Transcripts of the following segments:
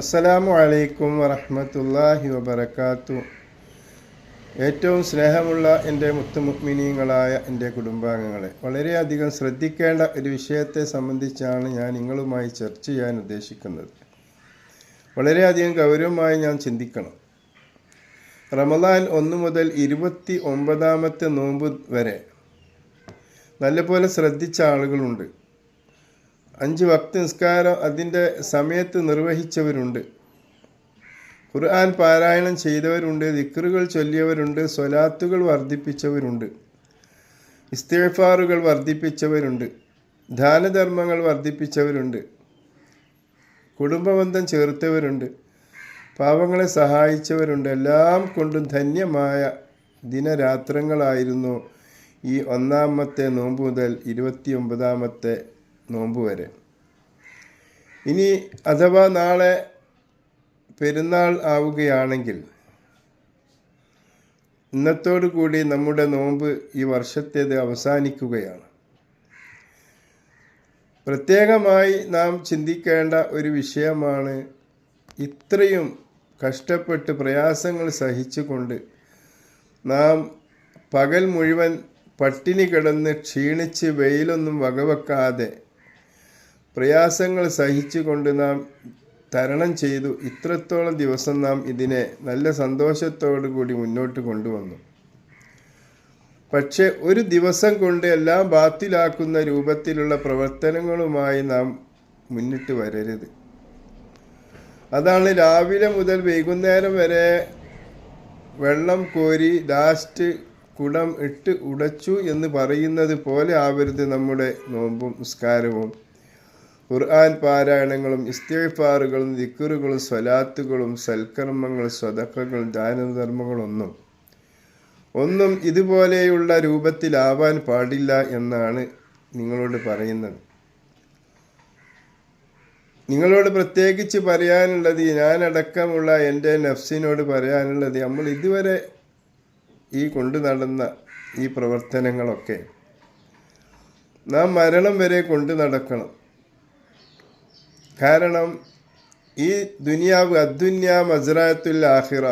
അസ്സലാമു അലൈക്കും വറഹ്മത്തുള്ളാഹി വബർക്കാത്തു ഏറ്റവും സ്നേഹമുള്ള എന്റെ മുത്തുമുഗ്മിനീങ്ങളായ എന്റെ കുടുംബാംഗങ്ങളെ വളരെയധികം ശ്രദ്ധിക്കേണ്ട ഒരു വിഷയത്തെ സംബന്ധിച്ചാണ് ഞാൻ നിങ്ങളുമായി ചർച്ച ചെയ്യാൻ ഉദ്ദേശിക്കുന്നത്. വളരെയധികം ഗൗരവമായി ഞാൻ ചിന്തിക്കണം. റമദാൻ ഒന്ന് മുതൽ ഇരുപത്തി ഒമ്പതാമത്തെ നോമ്പ് വരെ നല്ലപോലെ ശ്രദ്ധിച്ച ആളുകളുണ്ട്. അഞ്ച് വക്ത് നിസ്കാരം അതിന്റെ സമയത്ത് നിർവഹിച്ചവരുണ്ട്. ഖുർആൻ പാരായണം ചെയ്തവരുണ്ട് ദിക്റുകൾ ചൊല്ലിയവരുണ്ട് സ്വലാത്തുകൾ വർദ്ധിപ്പിച്ചവരുണ്ട് ഇസ്തിഫാറുകൾ വർദ്ധിപ്പിച്ചവരുണ്ട് ദാനധർമ്മങ്ങൾ വർദ്ധിപ്പിച്ചവരുണ്ട് കുടുംബബന്ധം ചേർത്തവരുണ്ട് പാവങ്ങളെ സഹായിച്ചവരുണ്ട്. എല്ലാം കൊണ്ടും ധന്യമായ ദിനരാത്രങ്ങളായിരുന്നു ഈ ഒന്നാമത്തെ നോമ്പ് മുതൽ ഇരുപത്തിയൊമ്പതാമത്തെ നോമ്പ് വരെ. ഇനി അഥവാ നാളെ പെരുന്നാൾ ആവുകയാണെങ്കിൽ ഇന്നത്തോടു കൂടി നമ്മുടെ നോമ്പ് ഈ വർഷത്തേത് അവസാനിക്കുകയാണ്. പ്രത്യേകമായി നാം ചിന്തിക്കേണ്ട ഒരു വിഷയമാണ് ഇത്രയും കഷ്ടപ്പെട്ട് പ്രയാസങ്ങൾ സഹിച്ചുകൊണ്ട് നാം പകൽ മുഴുവൻ പട്ടിണി കിടന്ന് ക്ഷീണിച്ച് വെയിലൊന്നും വകവെക്കാതെ പ്രയാസങ്ങൾ സഹിച്ചുകൊണ്ട് നാം തരണം ചെയ്തു ഇത്രത്തോളം ദിവസം നാം ഇതിനെ നല്ല സന്തോഷത്തോടു കൂടി മുന്നോട്ട് കൊണ്ടുവന്നു. പക്ഷെ ഒരു ദിവസം കൊണ്ട് എല്ലാം ബാത്തിലാക്കുന്ന രൂപത്തിലുള്ള പ്രവർത്തനങ്ങളുമായി നാം മുന്നിട്ട് വരരുത്. അതാണ് രാവിലെ മുതൽ വൈകുന്നേരം വരെ വെള്ളം കോരി ലാസ്റ്റ് കുടം ഇട്ട് ഉടച്ചു എന്ന് പറയുന്നത് പോലെ ആവരുത് നമ്മുടെ നോമ്പും നിസ്കാരവും. ഖുർആൻ പാരായണങ്ങളും ഇസ്തിഫാറുകളും ദിക്കുറുകളും സ്വലാത്തുകളും സൽക്കർമ്മങ്ങൾ സ്വതക്കകൾ ദാനധർമ്മങ്ങളൊന്നും ഒന്നും ഇതുപോലെയുള്ള രൂപത്തിലാവാൻ പാടില്ല എന്നാണ് നിങ്ങളോട് പറയുന്നത്. നിങ്ങളോട് പ്രത്യേകിച്ച് പറയാനുള്ളത് ഞാനടക്കമുള്ള എന്റെ നഫ്സിനോട് പറയാനുള്ളത് നമ്മൾ ഇതുവരെ ഈ കൊണ്ടു നടന്ന ഈ പ്രവർത്തനങ്ങളൊക്കെ നാം മരണം വരെ കൊണ്ടു നടക്കണം. കാരണം ഈ ദുനിയാവ് അദ്ദുന്യ മസ്റാത്തുൽ ആഹിറ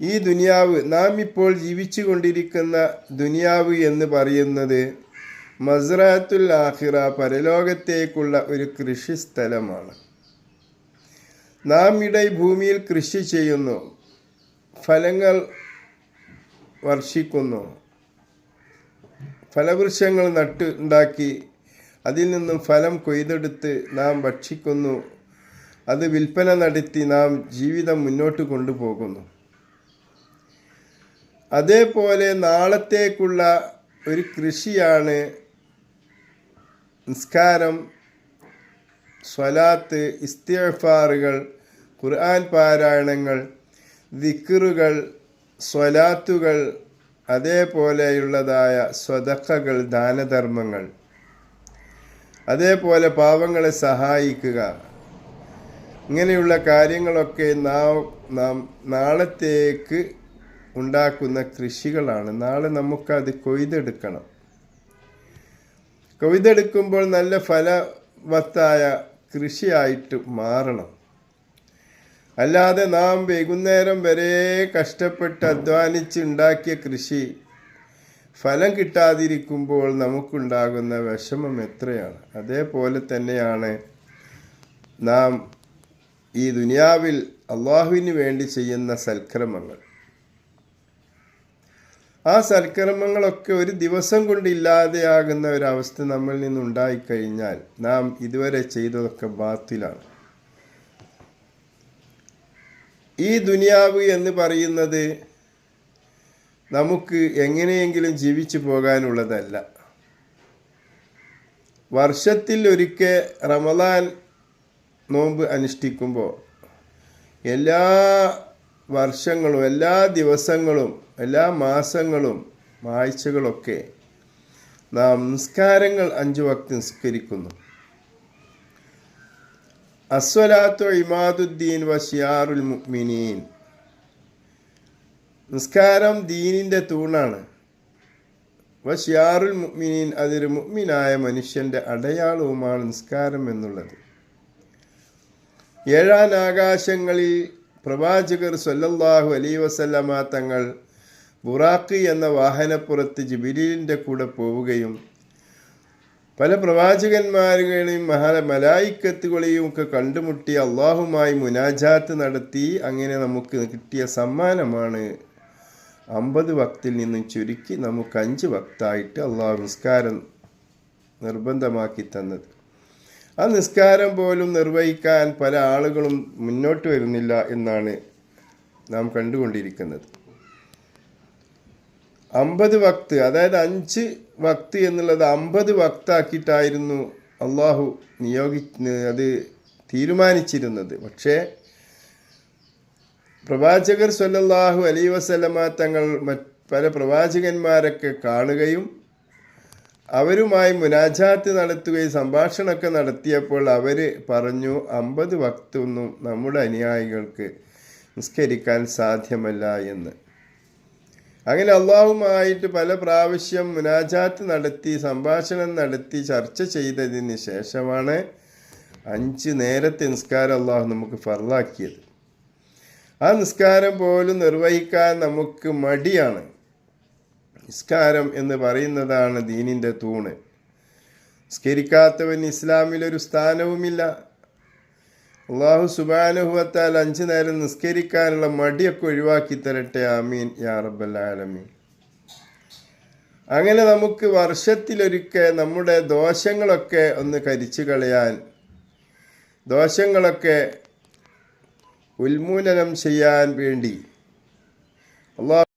ഈ ദുനിയാവ് നാം ഇപ്പോൾ ജീവിച്ചു കൊണ്ടിരിക്കുന്ന ദുനിയാവ് എന്ന് പറയുന്നത് മസ്റാത്തുൽ ആഹിറ പരലോകത്തേക്കുള്ള ഒരു കൃഷിസ്ഥലമാണ് നാം ഇടെ ഭൂമിയിൽ കൃഷി ചെയ്യുന്നു ഫലങ്ങൾ വർഷിക്കുന്നു ഫലവൃക്ഷങ്ങൾ നട്ട് ഉണ്ടാക്കി അതിൽ നിന്നും ഫലം കൊയ്തെടുത്ത് നാം ഭക്ഷിക്കുന്നു. അത് വിൽപ്പന നടത്തി നാം ജീവിതം മുന്നോട്ട് കൊണ്ടുപോകുന്നു. അതേപോലെ നാളത്തേക്കുള്ള ഒരു കൃഷിയാണ് നിസ്കാരം സ്വലാത്ത് ഇസ്തിഫാറുകൾ ഖുർആൻ പാരായണങ്ങൾ ദിക്കറുകൾ സ്വലാത്തുകൾ അതേപോലെയുള്ളതായ സ്വതക്കകൾ ദാനധർമ്മങ്ങൾ. അതേപോലെ പാവങ്ങളെ സഹായിക്കുക. ഇങ്ങനെയുള്ള കാര്യങ്ങളൊക്കെ നാം നാം നാളത്തേക്ക് ഉണ്ടാക്കുന്ന കൃഷികളാണ്. നാളെ നമുക്കത് കൊയ്തെടുക്കണം. കൊയ്തെടുക്കുമ്പോൾ നല്ല ഫലവത്തായ കൃഷിയായിട്ട് മാറണം. അല്ലാതെ നാം വൈകുന്നേരം വരെ കഷ്ടപ്പെട്ട് അധ്വാനിച്ച് ഉണ്ടാക്കിയ കൃഷി ഫലം കിട്ടാതിരിക്കുമ്പോൾ നമുക്കുണ്ടാകുന്ന വിഷമം എത്രയാണ്? അതേപോലെ തന്നെയാണ് നാം ഈ ദുനിയാവിൽ അള്ളാഹുവിന് വേണ്ടി ചെയ്യുന്ന സൽക്രമങ്ങൾ. ആ സൽക്രമങ്ങളൊക്കെ ഒരു ദിവസം കൊണ്ട് ഇല്ലാതെയാകുന്ന ഒരവസ്ഥ നമ്മളിൽ നിന്നുണ്ടായിക്കഴിഞ്ഞാൽ നാം ഇതുവരെ ചെയ്തതൊക്കെ ബാത്തിലാണ്. ഈ ദുനിയാവ് എന്ന് പറയുന്നത് നമുക്ക് എങ്ങനെയെങ്കിലും ജീവിച്ചു പോകാനുള്ളതല്ല. വർഷത്തിൽ ഒരിക്കൽ റമദാൻ നോമ്പ് അനുഷ്ഠിക്കുമ്പോൾ എല്ലാ വർഷങ്ങളും എല്ലാ ദിവസങ്ങളും എല്ലാ മാസങ്ങളും ആഴ്ചകളൊക്കെ നാം നിസ്കാരങ്ങൾ അഞ്ചു വക്ത് നിസ്കരിക്കുന്നു. അസ്വലാത്തു ഇമാദുദ്ദീൻ വഷിയാറുൽ മുഅ്മിനീൻ. നിസ്കാരം ദീനിന്റെ തൂണാണ്. വഷിയാറുൽ മുഗ്മിനീൻ അതൊരു മുഗ്മിനായ മനുഷ്യന്റെ അടയാളവുമാണ് നിസ്കാരം എന്നുള്ളത്. ഏഴാൻ ആകാശങ്ങളിൽ പ്രവാചകർ സൊല്ലാഹു അലൈ വസല്ലമ തങ്ങൾ ബുറാഖ് എന്ന വാഹനപ്പുറത്ത് ജിബിലിന്റെ കൂടെ പോവുകയും പല പ്രവാചകന്മാരുകളെയും മഹാ മലായിക്കത്തുകളെയും ഒക്കെ കണ്ടുമുട്ടി അള്ളാഹുമായി മുനാജാത്ത് നടത്തി അങ്ങനെ നമുക്ക് കിട്ടിയ സമ്മാനമാണ് അമ്പത് വക്തിൽ നിന്നും ചുരുക്കി നമുക്ക് അഞ്ച് വക്തായിട്ട് അള്ളാഹു നിസ്കാരം നിർബന്ധമാക്കി തന്നത്. ആ നിസ്കാരം പോലും നിർവഹിക്കാൻ പല ആളുകളും മുന്നോട്ട് വരുന്നില്ല എന്നാണ് നാം കണ്ടുകൊണ്ടിരിക്കുന്നത്. അമ്പത് വക്ത് അതായത് അഞ്ച് വക്ത് എന്നുള്ളത് അമ്പത് വക്താക്കിയിട്ടായിരുന്നു അള്ളാഹു നിയോഗി അത് തീരുമാനിച്ചിരുന്നത്. പക്ഷേ പ്രവാചകർ സല്ലല്ലാഹു അലൈ വസല്ലമ തങ്ങൾ പല പ്രവാചകന്മാരൊക്കെ കാണുകയും അവരുമായി മുനാജാത്ത് നടത്തുകയും സംഭാഷണമൊക്കെ നടത്തിയപ്പോൾ അവർ പറഞ്ഞു അമ്പത് വക്തൊന്നും നമ്മുടെ അനുയായികൾക്ക് നിസ്കരിക്കാൻ സാധ്യമല്ല എന്ന്. അങ്ങനെ അള്ളാഹുമായിട്ട് പല പ്രാവശ്യം മുനാജാത്ത് നടത്തി സംഭാഷണം നടത്തി ചർച്ച ചെയ്തതിന് ശേഷമാണ് അഞ്ച് നേരത്തെ നിസ്കാരം അള്ളാഹു നമുക്ക് ഫർലാക്കിയത് ആ നിസ്കാരം പോലും നിർവഹിക്കാൻ നമുക്ക് മടിയാണ്. നിസ്കാരം എന്ന് പറയുന്നതാണ് ദീനിന്റെ തൂണ്. നിസ്കരിക്കാത്തവൻ ഇസ്ലാമിലൊരു സ്ഥാനവുമില്ല. അള്ളാഹു സുബാനുഭവത്താൽ അഞ്ചു നേരം നിസ്കരിക്കാനുള്ള മടിയൊക്കെ ഒഴിവാക്കി തരട്ടെ. ആമീൻ. യാ റബ്ബല്ലാലമീൻ അങ്ങനെ നമുക്ക് വർഷത്തിലൊരിക്കൽ നമ്മുടെ ദോഷങ്ങളൊക്കെ ഒന്ന് കരിച്ചു കളയാൻ ദോഷങ്ങളൊക്കെ ഉന്മൂലനം ചെയ്യാൻ വേണ്ടി. അള്ളാഹു